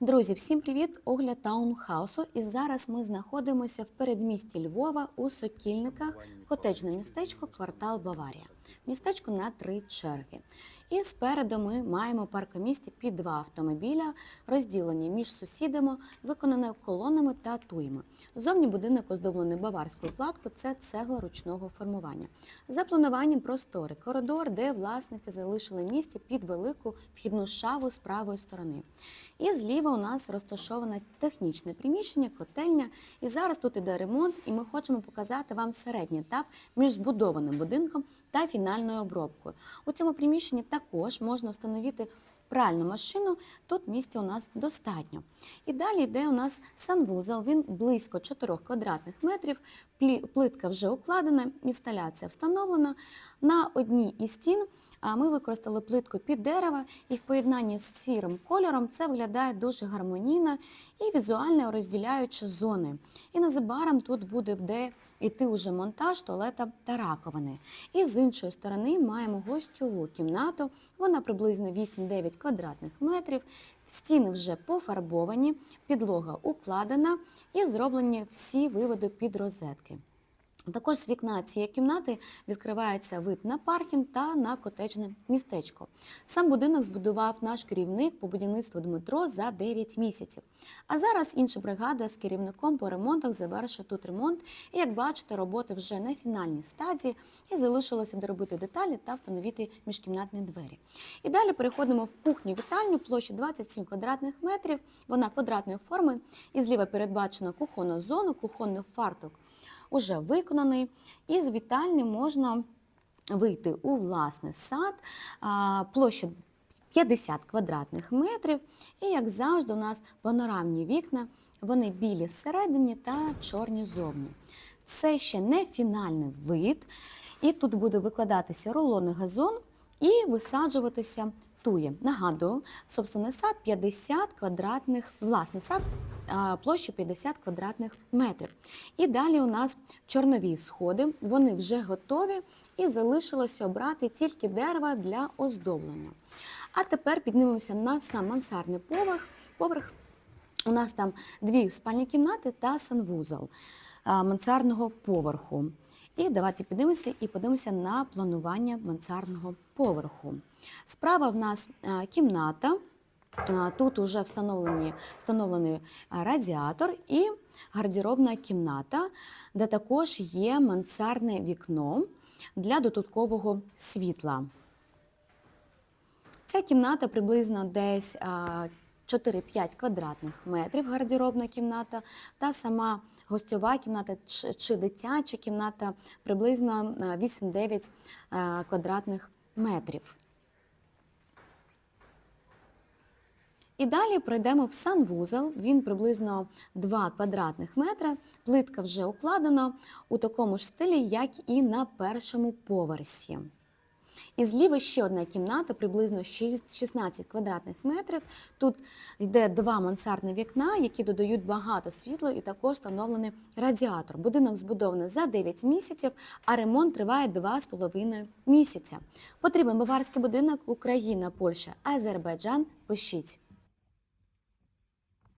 Друзі, всім привіт! Огляд таунхаусу. І зараз ми знаходимося в передмісті Львова у Сокільниках, котеджне містечко, квартал Баварія. Містечко на три черги. І спереду ми маємо паркомісті під два автомобіля, розділені між сусідами, виконаною колонами та туями. Зовні будинок оздоблений баварською платкою це цегла ручного формування. За плануванням простори коридор, де власники залишили місце під велику вхідну шаву з правої сторони. І зліва у нас розташоване технічне приміщення, котельня. І зараз тут іде ремонт, і ми хочемо показати вам середній етап між збудованим будинком та фінальною обробкою. У цьому приміщенні також можна встановити пральну машину. Тут місця у нас достатньо. І далі йде у нас санвузол. Він близько 4 квадратних метрів. Плитка вже укладена, інсталяція встановлена. На одній із стін ми використали плитку під дерево, і в поєднанні з сірим кольором це виглядає дуже гармонійно і візуально розділяючи зони. І незабаром тут буде де йти уже монтаж туалета та раковини. І з іншої сторони маємо гостьову кімнату. Вона приблизно 8-9 квадратних метрів. Стіни вже пофарбовані, підлога укладена і зроблені всі виводи під розетки. Також з вікна цієї кімнати відкривається вид на паркінг та на котеджне містечко. Сам будинок збудував наш керівник по будівництву Дмитро за 9 місяців. А зараз інша бригада з керівником по ремонтах завершує тут ремонт. І як бачите, роботи вже на фінальній стадії і залишилося доробити деталі та встановити міжкімнатні двері. І далі переходимо в кухню вітальню площі 27 квадратних метрів. Вона квадратної форми. І зліва передбачена кухонна зона, кухонний фартук уже виконаний. І з вітальні можна вийти у власний сад площу 50 квадратних метрів. І, як завжди, у нас панорамні вікна, вони білі зсередині та чорні зовні. Це ще не фінальний вид. І тут буде викладатися рулонний газон і висаджуватися тує. Нагадую, собственний сад 50 квадратних, власний сад площу 50 квадратних метрів. І далі у нас чорнові сходи, вони вже готові і залишилося обрати тільки дерева для оздоблення. А тепер піднімемося на сам мансардний поверх. поверх. У нас там дві спальні кімнати та санвузол мансардного поверху. І давайте піднимемося і подивимося на планування мансардного поверху. Справа в нас кімната. Тут вже встановлений радіатор і гардеробна кімната, де також є мансардне вікно для додаткового світла. Ця кімната приблизно десь 4-5 квадратних метрів гардеробна кімната, та сама гостьова кімната чи дитяча кімната приблизно 8-9 квадратних метрів. І далі пройдемо в санвузол. Він приблизно 2 квадратних метри. Плитка вже укладена у такому ж стилі, як і на першому поверсі. І зліва ще одна кімната, приблизно 16 квадратних метрів. Тут йде два мансардні вікна, які додають багато світла, і також встановлений радіатор. Будинок збудований за 9 місяців, а ремонт триває 2,5 місяця. Потрібен баварський будинок Україна, Польща, Азербайджан. Пишіть.